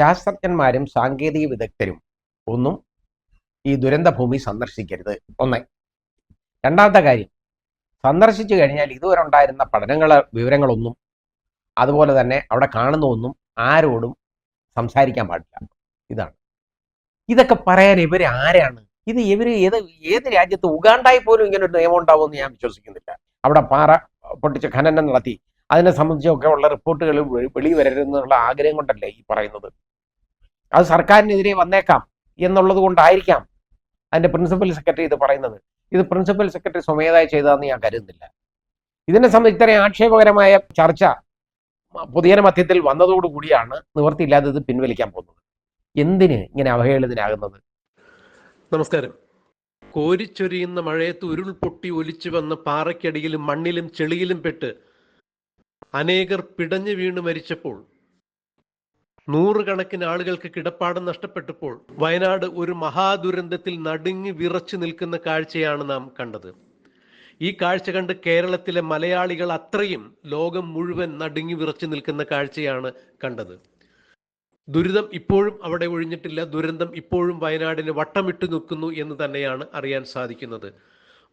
ശാസ്ത്രജ്ഞന്മാരും സാങ്കേതിക വിദഗ്ധരും ഒന്നും ഈ ദുരന്തഭൂമി സന്ദർശിക്കരുത്. ഒന്ന്. രണ്ടാമത്തെ കാര്യം. സന്ദർശിച്ചു കഴിഞ്ഞാൽ ഇതുവരെ ഉണ്ടായിരുന്ന പഠനങ്ങളെ വിവരങ്ങളൊന്നും അതുപോലെ തന്നെ അവിടെ കാണുന്ന ഒന്നും ആരോടും സംസാരിക്കാൻ പാടില്ല. ഇതാണ്. ഇതൊക്കെ പറയാൻ ഇവർ ആരാണ്? ഇത് ഇവർ ഏത് ഏത് രാജ്യത്ത് ഉഗാണ്ടായി പോലും ഇങ്ങനെ ഒരു നിയമം ഉണ്ടാവുമെന്ന് ഞാൻ വിശ്വസിക്കുന്നില്ല. അവിടെ പാറ പൊട്ടിച്ച് ഖനനം നടത്തി. അതിനെ സംബന്ധിച്ചൊക്കെ ഉള്ള റിപ്പോർട്ടുകൾ വെളി വരരുതെന്നുള്ള ആഗ്രഹം കൊണ്ടല്ലേ ഈ പറയുന്നത്. അത് സർക്കാരിനെതിരെ വന്നേക്കാം എന്നുള്ളത് കൊണ്ടായിരിക്കാം അതിന്റെ പ്രിൻസിപ്പൽ സെക്രട്ടറി ഇത് പറയുന്നത്. ഇത് പ്രിൻസിപ്പൽ സെക്രട്ടറി സ്വമേധയാ ചെയ്തതെന്ന് ഞാൻ കരുതുന്നില്ല. ഇതിനെ സംബന്ധിച്ച് ഇത്രയും ആക്ഷേപകരമായ ചർച്ച പൊതുജന മധ്യത്തിൽ വന്നതോടുകൂടിയാണ് നിവൃത്തിയില്ലാതെ ഇത് പിൻവലിക്കാൻ പോകുന്നത്. എന്തിന് ഇങ്ങനെ അവഹേളിതനാകുന്നത്? നമസ്കാരം. കോരിച്ചൊരിയുന്ന മഴയത്ത് ഉരുൾപൊട്ടി ഒലിച്ചു വന്ന പാറയ്ക്കടിയിലും മണ്ണിലും ചെളിയിലും പെട്ട് അനേകർ പിടഞ്ഞു വീണ് മരിച്ചപ്പോൾ നൂറുകണക്കിന് ആളുകൾക്ക് കിടപ്പാടം നഷ്ടപ്പെട്ടപ്പോൾ വയനാട് ഒരു മഹാദുരന്തത്തിൽ നടുങ്ങി വിറച്ചു നിൽക്കുന്ന കാഴ്ചയാണ് നാം കണ്ടത്. ഈ കാഴ്ച കണ്ട് കേരളത്തിലെ മലയാളികൾ അത്രയും ലോകം മുഴുവൻ നടുങ്ങി വിറച്ചു നിൽക്കുന്ന കാഴ്ചയാണ് കണ്ടത്. ദുരിതം ഇപ്പോഴും അവിടെ ഒഴിഞ്ഞിട്ടില്ല ദുരന്തം ഇപ്പോഴും വയനാടിന് വട്ടമിട്ട് നിൽക്കുന്നു എന്ന് തന്നെയാണ് അറിയാൻ സാധിക്കുന്നത്.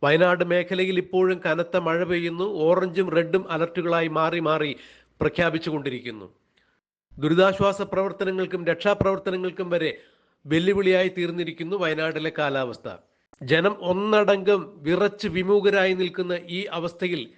വയനാട് മേഖലയിൽ ഇപ്പോഴും കനത്ത മഴ പെയ്യുന്നു ഓറഞ്ചും റെഡും അലർട്ടുകളായി മാറി മാറി പ്രഖ്യാപിച്ചുകൊണ്ടിരിക്കുന്നു. ദുരിതാശ്വാസ പ്രവർത്തനങ്ങൾക്കും രക്ഷാപ്രവർത്തനങ്ങൾക്കും വരെ വെല്ലുവിളിയായി തീർന്നിരിക്കുന്നു വയനാട്ടിലെ കാലാവസ്ഥ. ജനം ഒന്നടങ്കം വിറച്ച് വിമുഖരായി നിൽക്കുന്ന ഈ അവസ്ഥയിൽ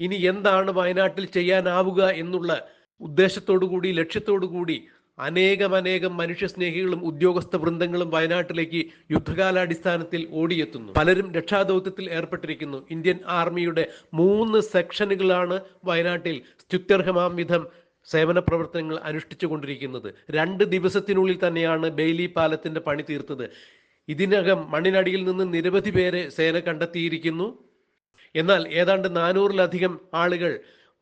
ഇനി എന്താണ് വയനാട്ടിൽ ചെയ്യാനാവുക എന്നുള്ള ഉദ്ദേശത്തോടുകൂടി ലക്ഷ്യത്തോടുകൂടി അനേകം അനേകം മനുഷ്യസ്നേഹികളും ഉദ്യോഗസ്ഥ വൃന്ദങ്ങളും വയനാട്ടിലേക്ക് യുദ്ധകാലാടിസ്ഥാനത്തിൽ ഓടിയെത്തുന്നു. പലരും രക്ഷാദൗത്യത്തിൽ ഏർപ്പെട്ടിരിക്കുന്നു. ഇന്ത്യൻ ആർമിയുടെ മൂന്ന് സെക്ഷനുകളാണ് വയനാട്ടിൽ സ്തുത്യർഹമാം വിധം സേവന പ്രവർത്തനങ്ങൾ അനുഷ്ഠിച്ചുകൊണ്ടിരിക്കുന്നത് രണ്ട് ദിവസത്തിനുള്ളിൽ തന്നെയാണ് ബെയിലി പാലത്തിന്റെ പണി തീർത്തത്. ഇതിനകം മണ്ണിനടിയിൽ നിന്ന് നിരവധി പേരെ സേന കണ്ടെത്തിയിരിക്കുന്നു. എന്നാൽ ഏതാണ്ട് നാനൂറിലധികം ആളുകൾ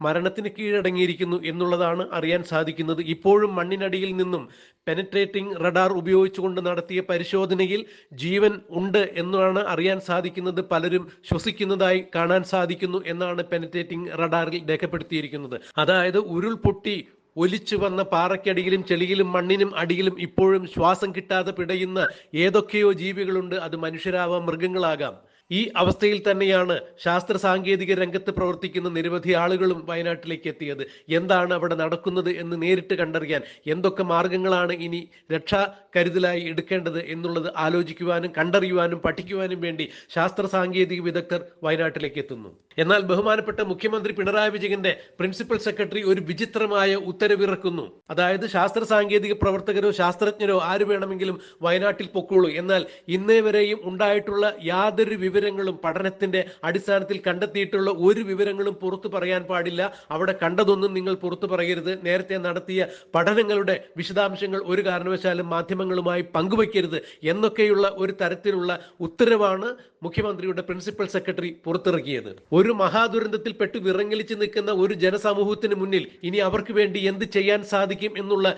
മരണത്തിന് കീഴടങ്ങിയിരിക്കുന്നു എന്നുള്ളതാണ് അറിയാൻ സാധിക്കുന്നത്. ഇപ്പോഴും മണ്ണിനടിയിൽ നിന്നും പെനട്രേറ്റിംഗ് റഡാർ ഉപയോഗിച്ചുകൊണ്ട് നടത്തിയ പരിശോധനയിൽ ജീവൻ ഉണ്ട് എന്നാണ് അറിയാൻ സാധിക്കുന്നത്. പലരും ശ്വസിക്കുന്നതായി കാണാൻ സാധിക്കുന്നു എന്നാണ് പെനട്രേറ്റിംഗ് റഡാറിൽ രേഖപ്പെടുത്തിയിരിക്കുന്നത്. അതായത് ഉരുൾപൊട്ടി ഒലിച്ചു വന്ന പാറയ്ക്കടിയിലും ചെളിയിലും മണ്ണിനും അടിയിലും ഇപ്പോഴും ശ്വാസം കിട്ടാതെ പിടയുന്ന ഏതൊക്കെയോ ജീവികളുണ്ട്. അത് മനുഷ്യരാവാം മൃഗങ്ങളാകാം. ഈ അവസ്ഥയിൽ തന്നെയാണ് ശാസ്ത്ര സാങ്കേതിക രംഗത്ത് പ്രവർത്തിക്കുന്ന നിരവധി ആളുകളും വയനാട്ടിലേക്ക് എത്തിയത്. എന്താണ് അവിടെ നടക്കുന്നത് എന്ന് നേരിട്ട് കണ്ടറിയാൻ എന്തൊക്കെ മാർഗങ്ങളാണ് ഇനി രക്ഷാ കരുതലായി എടുക്കേണ്ടത് എന്നുള്ളത് ആലോചിക്കുവാനും കണ്ടറിയുവാനും പഠിക്കുവാനും വേണ്ടി ശാസ്ത്ര സാങ്കേതിക വിദഗ്ധർ വയനാട്ടിലേക്ക് എത്തുന്നു. എന്നാൽ ബഹുമാനപ്പെട്ട മുഖ്യമന്ത്രി പിണറായി വിജയന്റെ പ്രിൻസിപ്പൽ സെക്രട്ടറി ഒരു വിചിത്രമായ ഉത്തരവിറക്കുന്നു. അതായത് ശാസ്ത്ര സാങ്കേതിക പ്രവർത്തകരോ ശാസ്ത്രജ്ഞരോ ആര് വേണമെങ്കിലും വയനാട്ടിൽ പൊക്കോളൂ. എന്നാൽ ഇന്നേ വരെയും ഉണ്ടായിട്ടുള്ള യാതൊരു വിവരങ്ങളും പഠനത്തിന്റെ അടിസ്ഥാനത്തിൽ കണ്ടെത്തിയിട്ടുള്ള ഒരു വിവരങ്ങളും പുറത്തു പറയാൻ പാടില്ല. അവിടെ കണ്ടതൊന്നും നിങ്ങൾ പുറത്തു പറയരുത്. നേരത്തെ നടത്തിയ പഠനങ്ങളുടെ വിശദാംശങ്ങൾ ഒരു കാരണവശാലും മാധ്യമങ്ങളുമായി പങ്കുവയ്ക്കരുത് എന്നൊക്കെയുള്ള ഒരു തരത്തിലുള്ള ഉത്തരവാണ് മുഖ്യമന്ത്രിയുടെ പ്രിൻസിപ്പൽ സെക്രട്ടറി പുറത്തിറക്കിയത്. ഒരു മഹാദുരന്തത്തിൽ പെട്ട് വിറങ്ങലിച്ച് നിൽക്കുന്ന ഒരു ജനസമൂഹത്തിന് മുന്നിൽ ഇനി അവർക്ക് വേണ്ടി എന്ത് ചെയ്യാൻ സാധിക്കും എന്നുള്ള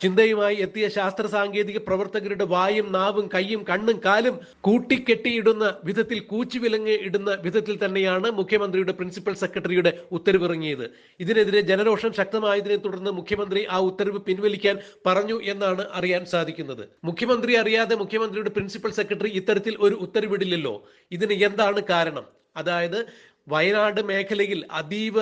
ചിന്തയുമായി എത്തിയ ശാസ്ത്ര സാങ്കേതിക പ്രവർത്തകരുടെ വായും നാവും കൈയും കണ്ണും കാലും കൂട്ടിക്കെട്ടിയിടുന്ന വിധത്തിൽ കൂച്ചുവിലങ്ങ് ഇടുന്ന വിധത്തിൽ തന്നെയാണ് മുഖ്യമന്ത്രിയുടെ പ്രിൻസിപ്പൽ സെക്രട്ടറിയുടെ ഉത്തരവിറങ്ങിയത്. ഇതിനെതിരെ ജനരോഷം ശക്തമായതിനെ തുടർന്ന് മുഖ്യമന്ത്രി ആ ഉത്തരവ് പിൻവലിക്കാൻ പറഞ്ഞു എന്നാണ് അറിയാൻ സാധിക്കുന്നത്. മുഖ്യമന്ത്രി അറിയാതെ മുഖ്യമന്ത്രിയുടെ പ്രിൻസിപ്പൽ സെക്രട്ടറി ഇത്തരത്തിൽ ഒരു ഉത്തരവിടില്ലല്ലോ. ഇതിന് എന്താണ് കാരണം? അതായത് വയനാട് മേഖലയിൽ അതീവ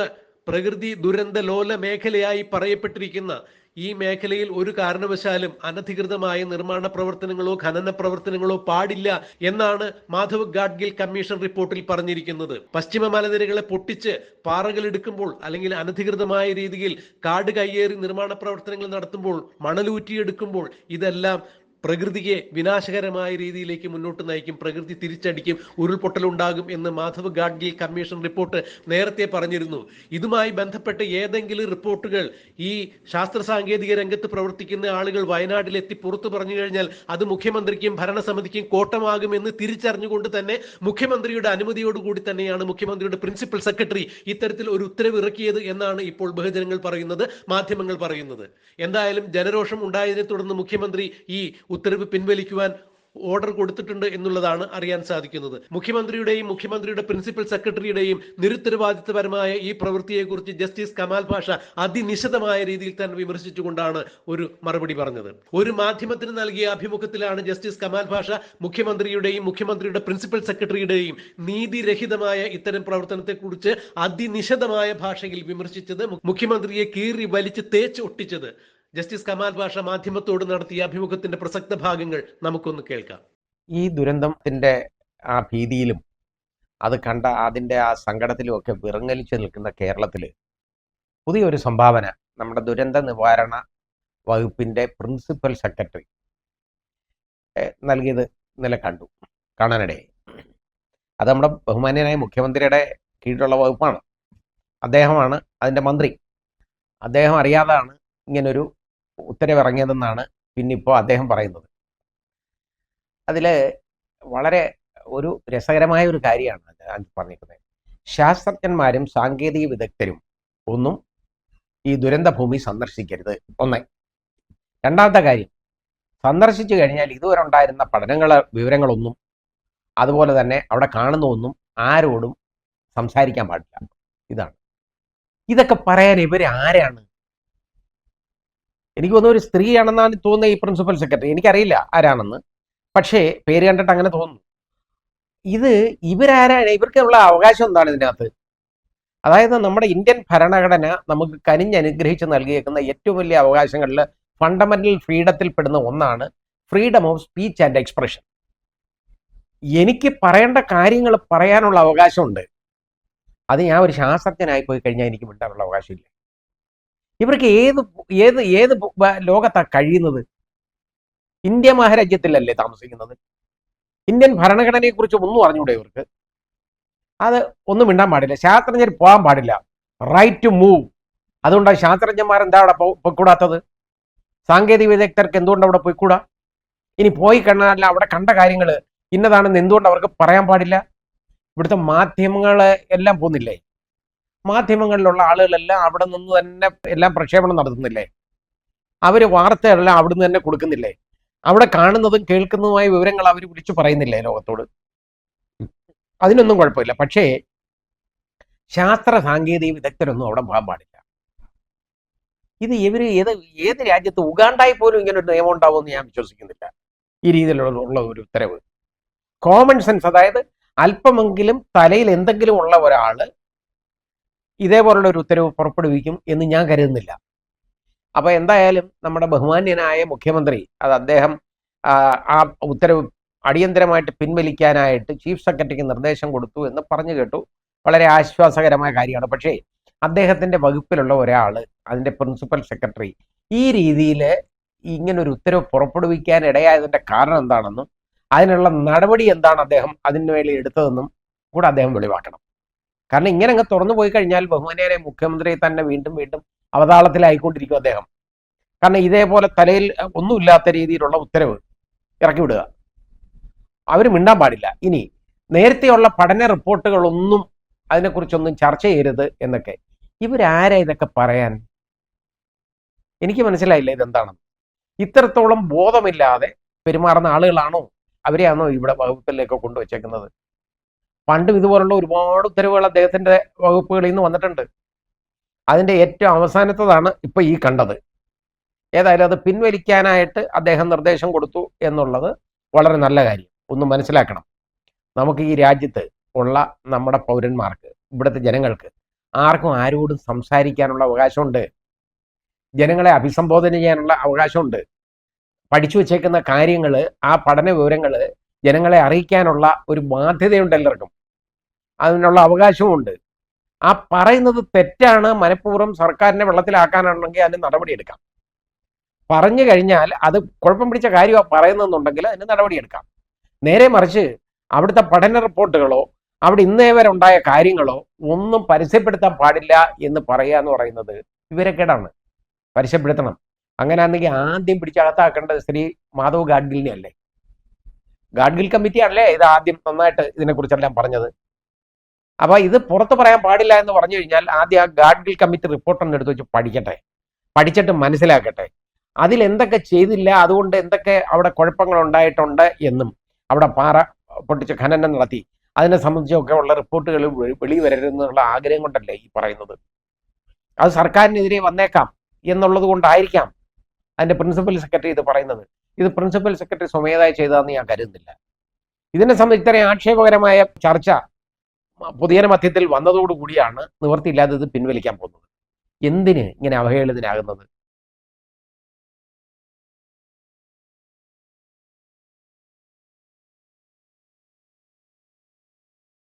പ്രകൃതി ദുരന്ത ലോല മേഖലയായി പറയപ്പെട്ടിരിക്കുന്ന ഈ മേഖലയിൽ ഒരു കാരണവശാലും അനധികൃതമായ നിർമ്മാണ പ്രവർത്തനങ്ങളോ ഖനന പ്രവർത്തനങ്ങളോ പാടില്ല എന്നാണ് മാധവ് ഗാഡ്ഗിൽ കമ്മീഷൻ റിപ്പോർട്ടിൽ പറഞ്ഞിരിക്കുന്നത്. പശ്ചിമ മലനിരകളെ പൊട്ടിച്ച് പാറകൾ എടുക്കുമ്പോൾ അല്ലെങ്കിൽ അനധികൃതമായ രീതിയിൽ കാട് കയ്യേറി നിർമ്മാണ പ്രവർത്തനങ്ങൾ നടത്തുമ്പോൾ മണലൂറ്റിയെടുക്കുമ്പോൾ ഇതെല്ലാം പ്രകൃതിയെ വിനാശകരമായ രീതിയിലേക്ക് മുന്നോട്ട് നയിക്കും പ്രകൃതി തിരിച്ചടിക്കും ഉരുൾപൊട്ടലുണ്ടാകും എന്ന് മാധവ് ഗാഡ്ഗിൽ കമ്മീഷൻ റിപ്പോർട്ട് നേരത്തെ പറഞ്ഞിരുന്നു. ഇതുമായി ബന്ധപ്പെട്ട് ഏതെങ്കിലും റിപ്പോർട്ടുകൾ ഈ ശാസ്ത്ര സാങ്കേതിക രംഗത്ത് പ്രവർത്തിക്കുന്ന ആളുകൾ വയനാട്ടിലെത്തി പുറത്തു പറഞ്ഞു കഴിഞ്ഞാൽ അത് മുഖ്യമന്ത്രിക്കും ഭരണസമിതിക്കും കോട്ടമാകുമെന്ന് തിരിച്ചറിഞ്ഞുകൊണ്ട് തന്നെ മുഖ്യമന്ത്രിയുടെ അനുമതിയോടുകൂടി തന്നെയാണ് മുഖ്യമന്ത്രിയുടെ പ്രിൻസിപ്പൽ സെക്രട്ടറി ഇത്തരത്തിൽ ഒരു ഉത്തരവ് ഇറക്കിയത് എന്നാണ് ഇപ്പോൾ ബഹുജനങ്ങൾ പറയുന്നത് മാധ്യമങ്ങൾ പറയുന്നത്. എന്തായാലും ജനരോഷം ഉണ്ടായതിനെ തുടർന്ന് മുഖ്യമന്ത്രി ഈ ഉത്തരവ് പിൻവലിക്കുവാൻ ഓർഡർ കൊടുത്തിട്ടുണ്ട് എന്നുള്ളതാണ് അറിയാൻ സാധിക്കുന്നത്. മുഖ്യമന്ത്രിയുടെയും മുഖ്യമന്ത്രിയുടെ പ്രിൻസിപ്പൽ സെക്രട്ടറിയുടെയും നിരുത്തരവാദിത്തപരമായ ഈ പ്രവൃത്തിയെക്കുറിച്ച് ജസ്റ്റിസ് കമാൽ പാഷ അതിനിശിതമായ രീതിയിൽ തന്നെ വിമർശിച്ചുകൊണ്ടാണ് ഒരു മറുപടി പറഞ്ഞത്. ഒരു മാധ്യമത്തിന് നൽകിയ അഭിമുഖത്തിലാണ് ജസ്റ്റിസ് കമാൽ പാഷ മുഖ്യമന്ത്രിയുടെയും മുഖ്യമന്ത്രിയുടെ പ്രിൻസിപ്പൽ സെക്രട്ടറിയുടെയും നീതിരഹിതമായ ഇത്തരം പ്രവർത്തനത്തെക്കുറിച്ച് അതിനിശിതമായ ഭാഷയിൽ വിമർശിച്ചത് മുഖ്യമന്ത്രിയെ കീറി വലിച്ച് തേച്ച് ഒട്ടിച്ചത് ജസ്റ്റിസ് കമാൽ ഭാഷ മാധ്യമത്തോട് നടത്തിയ അഭിമുഖത്തിന്റെ പ്രസക്ത ഭാഗങ്ങൾ നമുക്കൊന്ന് കേൾക്കാം. ഈ ദുരന്തത്തിന്റെ ആ ഭീതിയിലും അത് കണ്ട അതിന്റെ ആ സങ്കടത്തിലും ഒക്കെ വിറങ്ങലിച്ച് നിൽക്കുന്ന കേരളത്തിൽ പുതിയൊരു സംഭാവന നമ്മുടെ ദുരന്ത നിവാരണ വകുപ്പിന്റെ പ്രിൻസിപ്പൽ സെക്രട്ടറി നൽകിയത് ഇന്നലെ കണ്ടു കാണാനിടയായി. അത് നമ്മുടെ ബഹുമാന്യനായ മുഖ്യമന്ത്രിയുടെ കീഴിലുള്ള വകുപ്പാണ്. അദ്ദേഹമാണ് അതിന്റെ മന്ത്രി. അദ്ദേഹം അറിയാതാണ് ഇങ്ങനൊരു ഉത്തരവ് പിന്നെ പിന്നിപ്പോൾ അദ്ദേഹം പറയുന്നത്. അതിൽ വളരെ ഒരു രസകരമായ ഒരു കാര്യമാണ് അത് പറഞ്ഞിരിക്കുന്നത്. ശാസ്ത്രജ്ഞന്മാരും സാങ്കേതിക വിദഗ്ധരും ഒന്നും ഈ ദുരന്ത ഭൂമി സന്ദർശിക്കരുത്. ഒന്ന്. രണ്ടാമത്തെ കാര്യം. സന്ദർശിച്ചു കഴിഞ്ഞാൽ ഇതുവരെ ഉണ്ടായിരുന്ന പഠനങ്ങൾ വിവരങ്ങളൊന്നും അതുപോലെ തന്നെ അവിടെ കാണുന്ന ഒന്നും ആരോടും സംസാരിക്കാൻ പാടില്ല. ഇതാണ്. ഇതൊക്കെ പറയാൻ ഇവർ ആരാണ്? എനിക്ക് തോന്നുന്നു ഒരു സ്ത്രീയാണെന്നാണ് തോന്നുന്നത് ഈ പ്രിൻസിപ്പൽ സെക്രട്ടറി എനിക്കറിയില്ല ആരാണെന്ന്. പക്ഷേ പേര് കണ്ടിട്ട് അങ്ങനെ തോന്നുന്നു. ഇത് ഇവരാരാണ്? ഇവർക്കുള്ള അവകാശം എന്താണ് ഇതിനകത്ത്? അതായത് നമ്മുടെ ഇന്ത്യൻ ഭരണഘടന നമുക്ക് കനിഞ്ഞനുഗ്രഹിച്ച് നൽകിയേക്കുന്ന ഏറ്റവും വലിയ അവകാശങ്ങളിൽ ഫണ്ടമെന്റൽ ഫ്രീഡത്തിൽ പെടുന്ന ഒന്നാണ് freedom of speech and expression എനിക്ക് പറയേണ്ട കാര്യങ്ങൾ പറയാനുള്ള അവകാശമുണ്ട്. അത് ഞാൻ ഒരു ശാസ്ത്രജ്ഞനായി പോയി കഴിഞ്ഞാൽ എനിക്ക് മിണ്ടാനുള്ള അവകാശമില്ല. ഇവർക്ക് ഏത് ഏത് ഏത് ലോകത്താ കഴിയുന്നത്? ഇന്ത്യ മഹാരാജ്യത്തിലല്ലേ താമസിക്കുന്നത്? ഇന്ത്യൻ ഭരണഘടനയെ കുറിച്ച് ഒന്നും അറിഞ്ഞൂടെ ഇവർക്ക്? അത് ഒന്നും മിണ്ടാൻ പാടില്ല. ശാസ്ത്രജ്ഞർ പോകാൻ പാടില്ല. റൈറ്റ് ടു മൂവ് അതുകൊണ്ടാണ് ശാസ്ത്രജ്ഞന്മാർ എന്താ അവിടെ പൊയ്ക്കൂടാത്തത്? സാങ്കേതിക വിദഗ്ധർക്ക് എന്തുകൊണ്ട് അവിടെ പോയിക്കൂടാ? ഇനി പോയി കണ്ടാൽ അവിടെ കണ്ട കാര്യങ്ങൾ ഇന്നതാണെന്ന് എന്തുകൊണ്ട് അവർക്ക് പറയാൻ പാടില്ല? ഇവിടുത്തെ മാധ്യമങ്ങൾ എല്ലാം പോകുന്നില്ലേ? മാധ്യമങ്ങളിലുള്ള ആളുകളെല്ലാം അവിടെ നിന്ന് തന്നെ എല്ലാം പ്രക്ഷേപണം നടത്തുന്നില്ലേ? അവർ വാർത്തകളെല്ലാം അവിടുന്ന് തന്നെ കൊടുക്കുന്നില്ലേ? അവിടെ കാണുന്നതും കേൾക്കുന്നതുമായ വിവരങ്ങൾ അവർ വിളിച്ചു പറയുന്നില്ലേ ലോകത്തോട്? അതിനൊന്നും കുഴപ്പമില്ല. പക്ഷേ ശാസ്ത്ര സാങ്കേതിക വിദഗ്ധരൊന്നും അവിടെ പോകാൻ പാടില്ല. ഇത് ഇവർ ഏത് ഏത് രാജ്യത്ത് ഉഗാണ്ടായി പോലും ഇങ്ങനെ ഒരു നിയമം ഉണ്ടാവുമെന്ന് ഞാൻ വിശ്വസിക്കുന്നില്ല. ഈ രീതിയിലുള്ള ഒരു ഉത്തരവ്. കോമൺ സെൻസ് അതായത് അല്പമെങ്കിലും തലയിൽ എന്തെങ്കിലും ഉള്ള ഒരാൾ ഇതേപോലുള്ള ഒരു ഉത്തരവ് പുറപ്പെടുവിക്കും എന്ന് ഞാൻ കരുതുന്നില്ല. അപ്പൊ എന്തായാലും നമ്മുടെ ബഹുമാന്യനായ മുഖ്യമന്ത്രി അത് അദ്ദേഹം ആ, ആ ഉത്തരവ് അടിയന്തരമായിട്ട് പിൻവലിക്കാനായിട്ട് ചീഫ് സെക്രട്ടറിക്ക് നിർദ്ദേശം കൊടുത്തു എന്ന് പറഞ്ഞു കേട്ടു. വളരെ ആശ്വാസകരമായ കാര്യമാണ്. പക്ഷേ അദ്ദേഹത്തിന്റെ വകുപ്പിലുള്ള ഒരാൾ അതിന്റെ പ്രിൻസിപ്പൽ സെക്രട്ടറി ഈ രീതിയിൽ ഇങ്ങനെ ഒരു ഉത്തരവ് പുറപ്പെടുവിക്കാൻ ഇടയായതിന്റെ കാരണം എന്താണെന്നും അതിനുള്ള നടപടി എന്താണ് അദ്ദേഹം അതിനുവേണ്ടി എടുത്തതെന്നും കൂടെ അദ്ദേഹം വെളിവാക്കണം. കാരണം ഇങ്ങനെ അങ്ങ് തുറന്നു പോയി കഴിഞ്ഞാൽ ബഹുമാനിയായ മുഖ്യമന്ത്രി തന്നെ വീണ്ടും വീണ്ടും അവതാളത്തിലായിക്കൊണ്ടിരിക്കും അദ്ദേഹം. കാരണം ഇതേപോലെ തലയിൽ ഒന്നുമില്ലാത്ത രീതിയിലുള്ള ഉത്തരവ് ഇറക്കി വിടുക. അവർ മിണ്ടാൻ പാടില്ല. ഇനി നേരത്തെയുള്ള പഠന റിപ്പോർട്ടുകളൊന്നും അതിനെക്കുറിച്ചൊന്നും ചർച്ച ചെയ്യരുത് എന്നൊക്കെ. ഇവരാരാ ഇതൊക്കെ പറയാൻ? എനിക്ക് മനസ്സിലായില്ല ഇതെന്താണെന്ന് ഇത്രത്തോളം ബോധമില്ലാതെ പെരുമാറുന്ന ആളുകളാണോ? അവരെയാണോ ഇവിടെ വകുപ്പിലേക്ക് കൊണ്ടുവച്ചേക്കുന്നത്? പണ്ടും ഇതുപോലുള്ള ഒരുപാട് ഉത്തരവുകൾ അദ്ദേഹത്തിന്റെ വകുപ്പുകളിൽ നിന്ന് വന്നിട്ടുണ്ട്. അതിന്റെ ഏറ്റവും അവസാനത്തതാണ് ഇപ്പൊ ഈ കണ്ടത്. ഏതായാലും അത് പിൻവലിക്കാനായിട്ട് അദ്ദേഹം നിർദ്ദേശം കൊടുത്തു എന്നുള്ളത് വളരെ നല്ല കാര്യം. ഒന്ന് മനസ്സിലാക്കണം. നമുക്ക് ഈ രാജ്യത്ത് ഉള്ള നമ്മുടെ പൗരന്മാർക്ക് ഇവിടുത്തെ ജനങ്ങൾക്ക് ആർക്കും ആരോടും സംസാരിക്കാനുള്ള അവകാശമുണ്ട്. ജനങ്ങളെ അഭിസംബോധന ചെയ്യാനുള്ള അവകാശമുണ്ട്. പഠിച്ചു വച്ചേക്കുന്ന കാര്യങ്ങൾ ആ പഠന വിവരങ്ങൾ ജനങ്ങളെ അറിയിക്കാനുള്ള ഒരു ബാധ്യതയുണ്ട് എല്ലാവർക്കും. അതിനുള്ള അവകാശവുമുണ്ട്. ആ പറയുന്നത് തെറ്റാണ്. മനഃപൂർവം സർക്കാരിനെ വെള്ളത്തിലാക്കാനാണെങ്കിൽ അതിന് നടപടിയെടുക്കാം. പറഞ്ഞു കഴിഞ്ഞാൽ അത് കുഴപ്പം പിടിച്ച കാര്യമാണ് പറയുന്നതെന്നുണ്ടെങ്കിൽ അതിന് നടപടിയെടുക്കാം. നേരെ മറിച്ച് അവിടുത്തെ പഠന റിപ്പോർട്ടുകളോ അവിടെ ഇന്നേ വരെ ഉണ്ടായ കാര്യങ്ങളോ ഒന്നും പരസ്യപ്പെടുത്താൻ പാടില്ല എന്ന് പറയുക എന്ന് പറയുന്നത് വിവരക്കേടാണ്. പരസ്യപ്പെടുത്തണം. അങ്ങനെയാണെങ്കിൽ ആദ്യം പിടിച്ചകത്താക്കേണ്ടത് ശ്രീ മാധവ് ഗാഡ്ഗിലിനെ അല്ലേ ഗാഡ്ഗിൽ കമ്മിറ്റി അല്ലേ ഇത് ആദ്യം നന്നായിട്ട് ഇതിനെക്കുറിച്ചെല്ലാം പറഞ്ഞത്? അപ്പൊ ഇത് പുറത്ത് പറയാൻ പാടില്ല എന്ന് പറഞ്ഞു കഴിഞ്ഞാൽ ആദ്യം ആ ഗാഡ്ഗിൽ കമ്മിറ്റി റിപ്പോർട്ട് എന്ന് എടുത്ത് വെച്ച് പഠിക്കട്ടെ. പഠിച്ചിട്ട് മനസ്സിലാക്കട്ടെ. അതിൽ എന്തൊക്കെ ചെയ്തില്ല അതുകൊണ്ട് എന്തൊക്കെ അവിടെ കുഴപ്പങ്ങൾ ഉണ്ടായിട്ടുണ്ട് എന്നും. അവിടെ പാറ പൊട്ടിച്ച് ഖനനം നടത്തി. അതിനെ സംബന്ധിച്ചൊക്കെ ഉള്ള റിപ്പോർട്ടുകൾ വെളി വരരുതെന്നുള്ള ആഗ്രഹം കൊണ്ടല്ലേ ഈ പറയുന്നത്. അത് സർക്കാരിനെതിരെ വന്നേക്കാം എന്നുള്ളത് കൊണ്ടായിരിക്കാം അതിന്റെ പ്രിൻസിപ്പൽ സെക്രട്ടറി ഇത് പറയുന്നത്. ഇത് പ്രിൻസിപ്പൽ സെക്രട്ടറി സ്വമേധായി ചെയ്താന്ന് ഞാൻ കരുതുന്നില്ല. ഇതിനെ സംബന്ധിച്ച് ഇത്രയും ആക്ഷേപകരമായ ചർച്ച പൊതുജന മധ്യത്തിൽ വന്നതോടുകൂടിയാണ് നിവൃത്തിയില്ലാത്തത് പിൻവലിക്കാൻ പോകുന്നത്. എന്തിന് ഇങ്ങനെ അവഹേളിതനാകുന്നത്?